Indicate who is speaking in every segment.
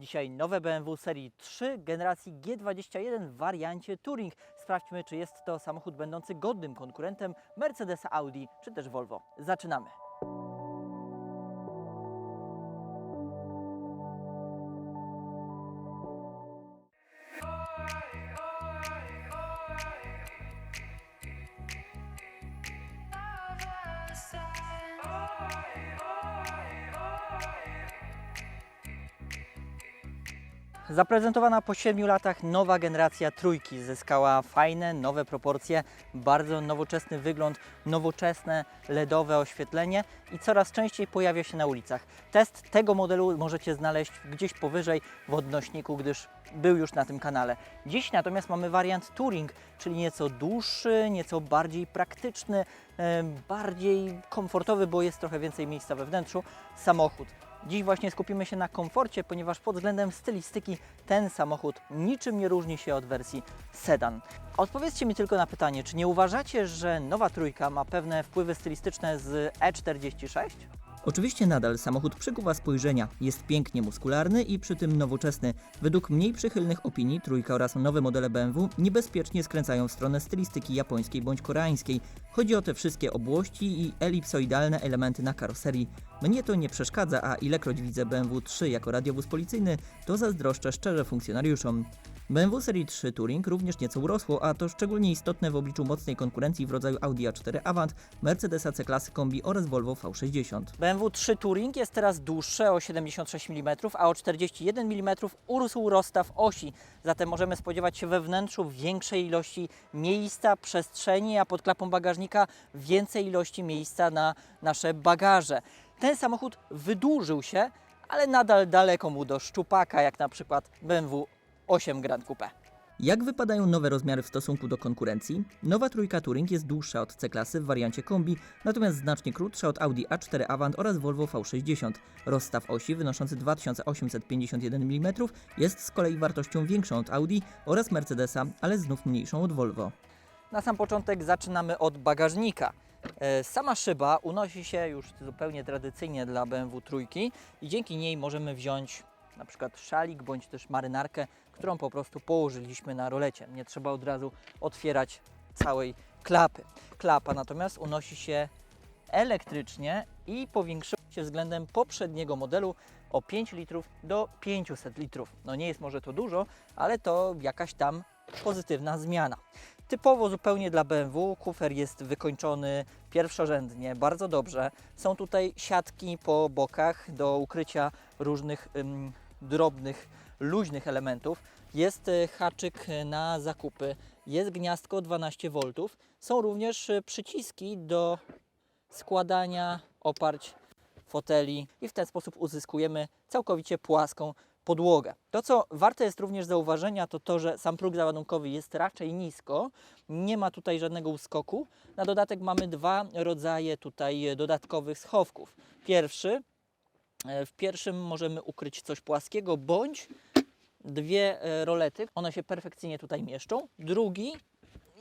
Speaker 1: Dzisiaj nowe BMW serii 3 generacji G21 w wariancie Touring. Sprawdźmy, czy jest to samochód będący godnym konkurentem Mercedesa, Audi czy też Volvo. Zaczynamy. Zaprezentowana po 7 latach nowa generacja trójki zyskała fajne, nowe proporcje, bardzo nowoczesny wygląd, nowoczesne LEDowe oświetlenie i coraz częściej pojawia się na ulicach. Test tego modelu możecie znaleźć gdzieś powyżej w odnośniku, gdyż był już na tym kanale. Dziś natomiast mamy wariant Touring, czyli nieco dłuższy, nieco bardziej praktyczny, em, bardziej komfortowy, bo jest trochę więcej miejsca we wnętrzu samochód. Dziś właśnie skupimy się na komforcie, ponieważ pod względem stylistyki ten samochód niczym nie różni się od wersji sedan. Odpowiedzcie mi tylko na pytanie, czy nie uważacie, że nowa trójka ma pewne wpływy stylistyczne z E E46?
Speaker 2: Oczywiście nadal samochód przykuwa spojrzenia, jest pięknie muskularny i przy tym nowoczesny. Według mniej przychylnych opinii trójka oraz nowe modele BMW niebezpiecznie skręcają w stronę stylistyki japońskiej bądź koreańskiej. Chodzi o te wszystkie obłości i elipsoidalne elementy na karoserii. Mnie to nie przeszkadza, a ilekroć widzę BMW 3 jako radiowóz policyjny, to zazdroszczę szczerze funkcjonariuszom. BMW Serii 3 Touring również nieco urosło, a to szczególnie istotne w obliczu mocnej konkurencji w rodzaju Audi A4 Avant, Mercedesa C-klasy kombi oraz Volvo V60.
Speaker 1: BMW 3 Touring jest teraz dłuższe o 76 mm, a o 41 mm urósł rozstaw osi. Zatem możemy spodziewać się we wnętrzu większej ilości miejsca, przestrzeni, a pod klapą bagażnika więcej ilości miejsca na nasze bagaże. Ten samochód wydłużył się, ale nadal daleko mu do szczupaka, jak na przykład BMW 8 Grand Coupe.
Speaker 2: Jak wypadają nowe rozmiary w stosunku do konkurencji? Nowa trójka Touring jest dłuższa od C-klasy w wariancie kombi, natomiast znacznie krótsza od Audi A4 Avant oraz Volvo V60. Rozstaw osi wynoszący 2851 mm jest z kolei wartością większą od Audi oraz Mercedesa, ale znów mniejszą od Volvo.
Speaker 1: Na sam początek zaczynamy od bagażnika. E, Sama szyba unosi się już zupełnie tradycyjnie dla BMW trójki i dzięki niej możemy wziąć na przykład szalik bądź też marynarkę, którą po prostu położyliśmy na rolecie. Nie trzeba od razu otwierać całej klapy. Klapa natomiast unosi się elektrycznie i powiększyła się względem poprzedniego modelu o 5 litrów do 500 litrów. No nie jest może to dużo, ale to jakaś tam pozytywna zmiana. Typowo zupełnie dla BMW kufer jest wykończony pierwszorzędnie, bardzo dobrze. Są tutaj siatki po bokach do ukrycia różnych ym, drobnych, luźnych elementów. Jest y, haczyk na zakupy, jest gniazdko 12 V. Są również y, przyciski do składania oparć foteli i w ten sposób uzyskujemy całkowicie płaską podłogę. To, co warte jest również zauważenia, to to, że sam próg załadunkowy jest raczej nisko, nie ma tutaj żadnego uskoku. Na dodatek mamy dwa rodzaje tutaj dodatkowych schowków. Pierwszy, e, w pierwszym możemy ukryć coś płaskiego, bądź dwie e, rolety, one się perfekcyjnie tutaj mieszczą. Drugi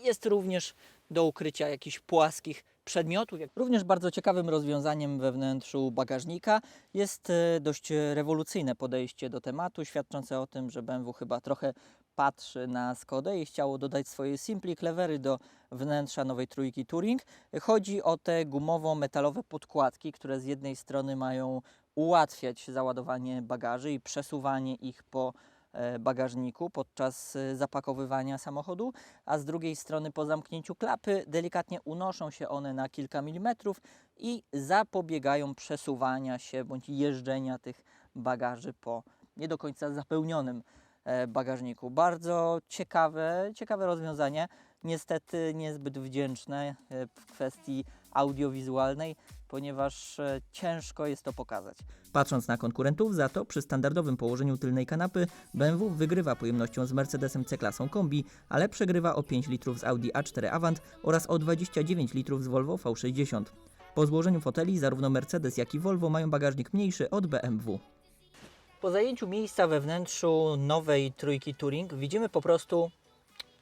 Speaker 1: jest również do ukrycia jakichś płaskich przedmiotów. Również bardzo ciekawym rozwiązaniem we wnętrzu bagażnika jest e, dość rewolucyjne podejście do tematu, świadczące o tym, że BMW chyba trochę patrzy na Skodę i chciało dodać swoje simpli clevery do wnętrza nowej trójki Touring. Chodzi o te gumowo-metalowe podkładki, które z jednej strony mają ułatwiać załadowanie bagaży i przesuwanie ich po bagażniku podczas e, zapakowywania samochodu, a z drugiej strony po zamknięciu klapy delikatnie unoszą się one na kilka milimetrów i zapobiegają przesuwania się bądź jeżdżenia tych bagaży po nie do końca zapełnionym e, bagażniku. Bardzo ciekawe, ciekawe rozwiązanie, niestety niezbyt wdzięczne e, w kwestii audiowizualnej, ponieważ e, ciężko jest to pokazać.
Speaker 2: Patrząc na konkurentów, za to przy standardowym położeniu tylnej kanapy BMW wygrywa pojemnością z Mercedesem C-klasą kombi, ale przegrywa o 5 litrów z Audi A4 Avant oraz o 29 litrów z Volvo V60. Po złożeniu foteli zarówno Mercedes jak i Volvo mają bagażnik mniejszy od BMW.
Speaker 1: Po zajęciu miejsca we wnętrzu nowej trójki Touring widzimy po prostu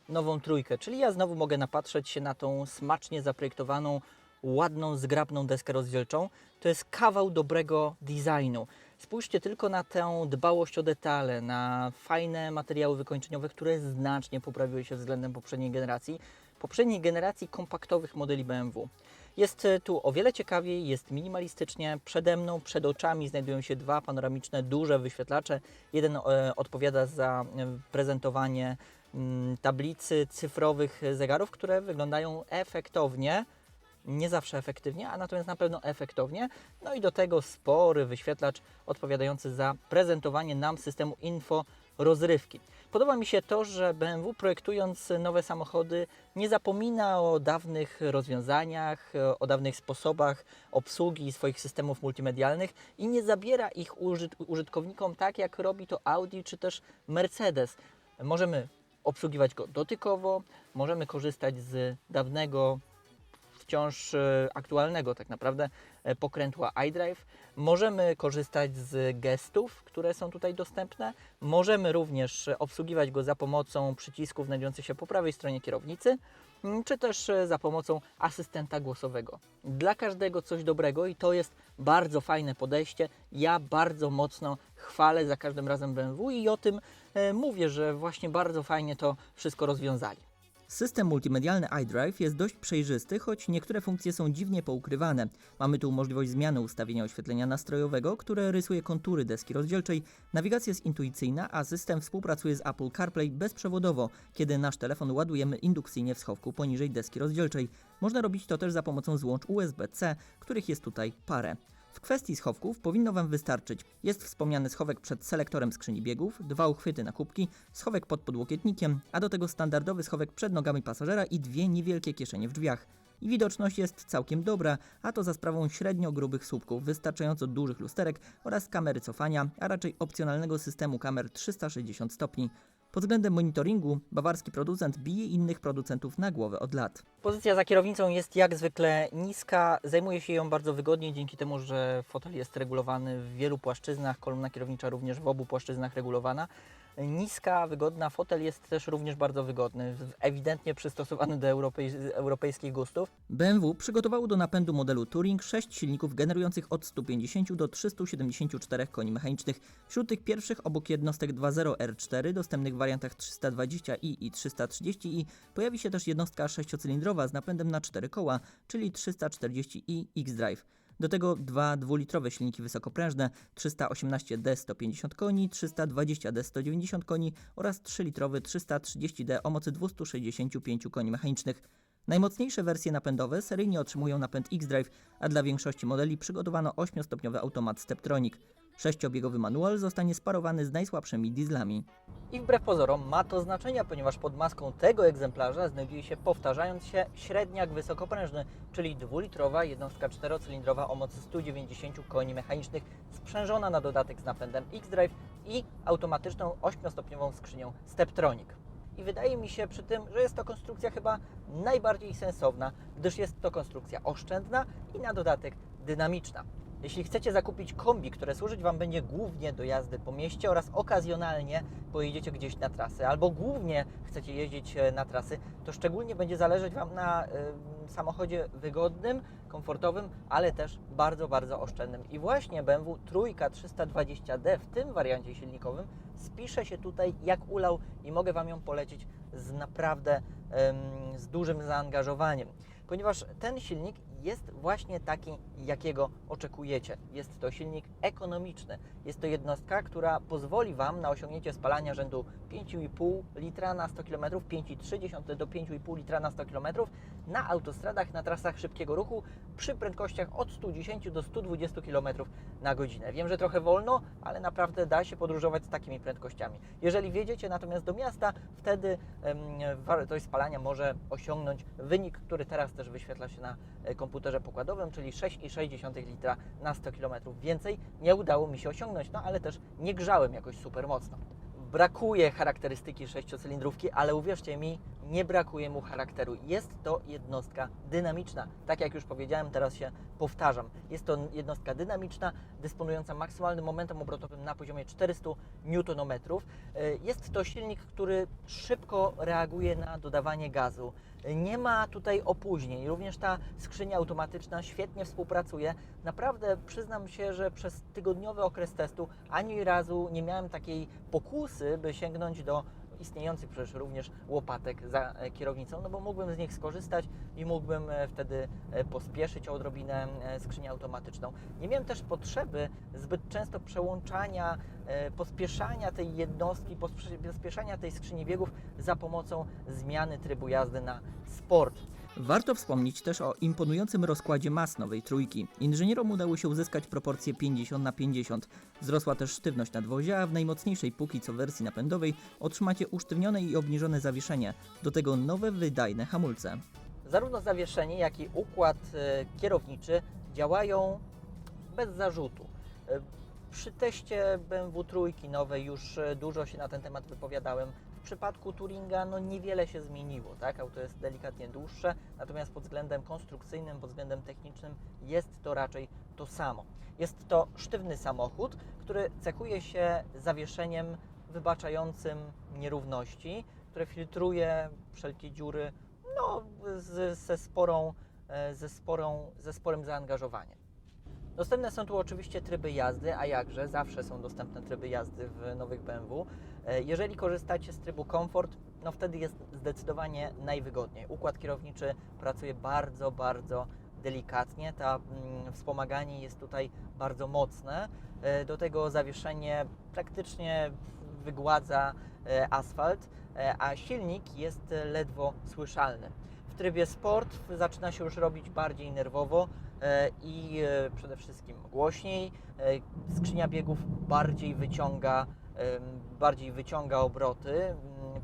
Speaker 1: nową trójkę, czyli ja znowu mogę napatrzeć się na tą smacznie zaprojektowaną, ładną, zgrabną deskę rozdzielczą. To jest kawał dobrego designu. Spójrzcie tylko na tę dbałość o detale, na fajne materiały wykończeniowe, które znacznie poprawiły się względem poprzedniej generacji, poprzedniej generacji kompaktowych modeli BMW. Jest e, tu o wiele ciekawiej, jest minimalistycznie. Przede mną, przed oczami znajdują się dwa panoramiczne, duże wyświetlacze. Jeden e, odpowiada za e, prezentowanie mm, tablicy cyfrowych zegarów, które wyglądają efektownie. Nie zawsze efektywnie, a natomiast na pewno efektownie. No i do tego spory wyświetlacz odpowiadający za prezentowanie nam systemu info rozrywki. Podoba mi się to, że BMW projektując nowe samochody nie zapomina o dawnych rozwiązaniach, o dawnych sposobach obsługi swoich systemów multimedialnych i nie zabiera ich użyt- użytkownikom tak jak robi to Audi czy też Mercedes. Możemy obsługiwać go dotykowo, możemy korzystać z dawnego wciąż e, aktualnego tak naprawdę e, pokrętła iDrive. Możemy korzystać z gestów, które są tutaj dostępne. Możemy również e, obsługiwać go za pomocą przycisków znajdujących się po prawej stronie kierownicy, czy też za pomocą asystenta głosowego. Dla każdego coś dobrego i to jest bardzo fajne podejście. Ja bardzo mocno chwalę za każdym razem BMW i o tym mówię, że właśnie bardzo fajnie to wszystko rozwiązali.
Speaker 2: System multimedialny iDrive jest dość przejrzysty, choć niektóre funkcje są dziwnie poukrywane. Mamy tu możliwość zmiany ustawienia oświetlenia nastrojowego, które rysuje kontury deski rozdzielczej. Nawigacja jest intuicyjna, a system współpracuje z Apple CarPlay bezprzewodowo, kiedy nasz telefon ładujemy indukcyjnie w schowku poniżej deski rozdzielczej. Można robić to też za pomocą złącz USB-C, których jest tutaj parę. W kwestii schowków powinno Wam wystarczyć. Jest wspomniany schowek przed selektorem skrzyni biegów, dwa uchwyty na kubki, schowek pod podłokietnikiem, a do tego standardowy schowek przed nogami pasażera i dwie niewielkie kieszenie w drzwiach. I widoczność jest całkiem dobra, a to za sprawą średnio grubych słupków, wystarczająco dużych lusterek oraz kamery cofania, a raczej opcjonalnego systemu kamer 360 stopni. Pod względem monitoringu bawarski producent bije innych producentów na głowę od lat.
Speaker 1: Pozycja za kierownicą jest jak zwykle niska, zajmuje się ją bardzo wygodnie dzięki temu, że fotel jest regulowany w wielu płaszczyznach, kolumna kierownicza również w obu płaszczyznach regulowana. Niska, wygodna, fotel jest też również bardzo wygodny, ewidentnie przystosowany do europej, europejskich gustów.
Speaker 2: BMW przygotowało do napędu modelu Touring 6 silników generujących od 150 do 374 koni mechanicznych. Wśród tych pierwszych obok jednostek 2.0 R4 dostępnych w wariantach 320i i 330i pojawi się też jednostka 6-cylindrowa z napędem na 4 koła, czyli 340i X-Drive. Do tego dwa dwulitrowe silniki wysokoprężne 318D 150 koni, 320D 190 koni oraz 3-litrowy 330D o mocy 265 koni mechanicznych. Najmocniejsze wersje napędowe seryjnie otrzymują napęd X-Drive, a dla większości modeli przygotowano 8-stopniowy automat Steptronic. Sześciobiegowy manual zostanie sparowany z najsłabszymi dieslami.
Speaker 1: I wbrew pozorom ma to znaczenie, ponieważ pod maską tego egzemplarza znajduje się powtarzając się średniak wysokoprężny, czyli dwulitrowa jednostka czterocylindrowa o mocy 190 koni mechanicznych, sprzężona na dodatek z napędem X-Drive i automatyczną 8-stopniową skrzynią Steptronic. I wydaje mi się przy tym, że jest to konstrukcja chyba najbardziej sensowna, gdyż jest to konstrukcja oszczędna i na dodatek dynamiczna. Jeśli chcecie zakupić kombi, które służyć Wam będzie głównie do jazdy po mieście oraz okazjonalnie pojedziecie gdzieś na trasy, albo głównie chcecie jeździć e, na trasy, to szczególnie będzie zależeć Wam na y, samochodzie wygodnym, komfortowym, ale też bardzo, bardzo oszczędnym. I właśnie BMW Trójka 320D w tym wariancie silnikowym spisze się tutaj jak ulał i mogę Wam ją polecić z naprawdę em, z dużym zaangażowaniem, ponieważ ten silnik jest właśnie taki, jakiego oczekujecie. Jest to silnik ekonomiczny. Jest to jednostka, która pozwoli Wam na osiągnięcie spalania rzędu 5,5 litra na 100 km, 5,3 do 5,5 litra na 100 km na autostradach, na trasach szybkiego ruchu przy prędkościach od 110 do 120 km na godzinę. Wiem, że trochę wolno, ale naprawdę da się podróżować z takimi prędkościami. Jeżeli wjedziecie natomiast do miasta, wtedy wartość spalania może osiągnąć wynik, który teraz też wyświetla się na e, komputerze pokładowym, czyli 6,6 litra na 100 km. Więcej nie udało mi się osiągnąć, no ale też nie grzałem jakoś super mocno. Brakuje charakterystyki sześciocylindrówki, ale uwierzcie mi, nie brakuje mu charakteru. Jest to jednostka dynamiczna. Tak jak już powiedziałem, teraz się powtarzam. Jest to jednostka dynamiczna, dysponująca maksymalnym momentem obrotowym na poziomie 400 Nm. Jest to silnik, który szybko reaguje na dodawanie gazu. Nie ma tutaj opóźnień. Również ta skrzynia automatyczna świetnie współpracuje. Naprawdę przyznam się, że przez tygodniowy okres testu ani razu nie miałem takiej pokusy, by sięgnąć do istniejących przecież również łopatek za e, kierownicą, no bo mógłbym z nich skorzystać i mógłbym e, wtedy e, pospieszyć o odrobinę skrzynię automatyczną. Nie miałem też potrzeby zbyt często przełączania, pospieszania tej jednostki, pospie- pospieszania tej skrzyni biegów za pomocą zmiany trybu jazdy na sport.
Speaker 2: Warto wspomnieć też o imponującym rozkładzie mas nowej trójki. Inżynierom udało się uzyskać proporcje 50 na 50. Wzrosła też sztywność nadwozia, a w najmocniejszej póki co wersji napędowej otrzymacie usztywnione i obniżone zawieszenie, do tego nowe wydajne hamulce.
Speaker 1: Zarówno zawieszenie, jak i układ e, kierowniczy działają bez zarzutu. E, Przy teście BMW trójki nowej już e, dużo się na ten temat wypowiadałem. Przypadku Touringa no niewiele się zmieniło, tak? Auto jest delikatnie dłuższe, natomiast pod względem konstrukcyjnym, pod względem technicznym jest to raczej to samo. Jest to sztywny samochód, który cechuje się zawieszeniem wybaczającym nierówności, które filtruje wszelkie dziury no, z, ze, sporą, e, ze, sporą, ze sporym zaangażowaniem. Dostępne są tu oczywiście tryby jazdy, a jakże, zawsze są dostępne tryby jazdy w nowych BMW. E, Jeżeli korzystacie z trybu komfort, no wtedy jest zdecydowanie najwygodniej. Układ kierowniczy pracuje bardzo, bardzo delikatnie, ta mm, wspomaganie jest tutaj bardzo mocne. E, Do tego zawieszenie praktycznie wygładza e, asfalt, a silnik jest ledwo słyszalny. W trybie sport zaczyna się już robić bardziej nerwowo i przede wszystkim głośniej. Skrzynia biegów bardziej wyciąga, bardziej wyciąga obroty,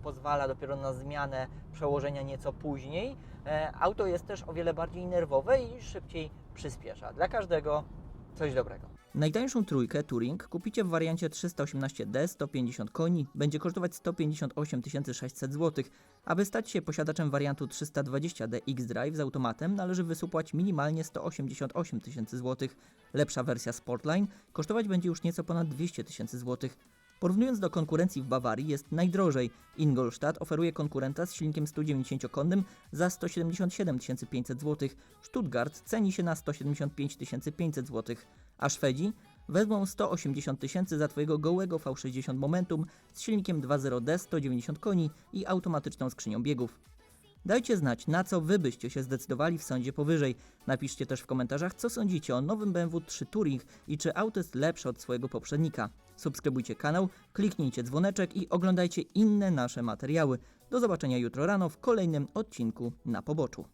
Speaker 1: pozwala dopiero na zmianę przełożenia nieco później. E, Auto jest też o wiele bardziej nerwowe i szybciej przyspiesza. Dla każdego coś dobrego.
Speaker 2: Najtańszą trójkę Touring kupicie w wariancie 318D 150 koni, będzie kosztować 158 600 zł. Aby stać się posiadaczem wariantu 320D X-Drive z automatem należy wysupłać minimalnie 188 tysięcy zł. Lepsza wersja Sportline kosztować będzie już nieco ponad 200 tysięcy zł. Porównując do konkurencji w Bawarii jest najdrożej. Ingolstadt oferuje konkurenta z silnikiem 190-konnym za 177 500 zł. Stuttgart ceni się na 175 500 zł. A Szwedzi wezmą 180 tysięcy za Twojego gołego V60 Momentum z silnikiem 2.0D 190 koni i automatyczną skrzynią biegów. Dajcie znać, na co Wy byście się zdecydowali w sądzie powyżej. Napiszcie też w komentarzach, co sądzicie o nowym BMW 3 Touring i czy auto jest lepsze od swojego poprzednika. Subskrybujcie kanał, kliknijcie dzwoneczek i oglądajcie inne nasze materiały. Do zobaczenia jutro rano w kolejnym odcinku na poboczu.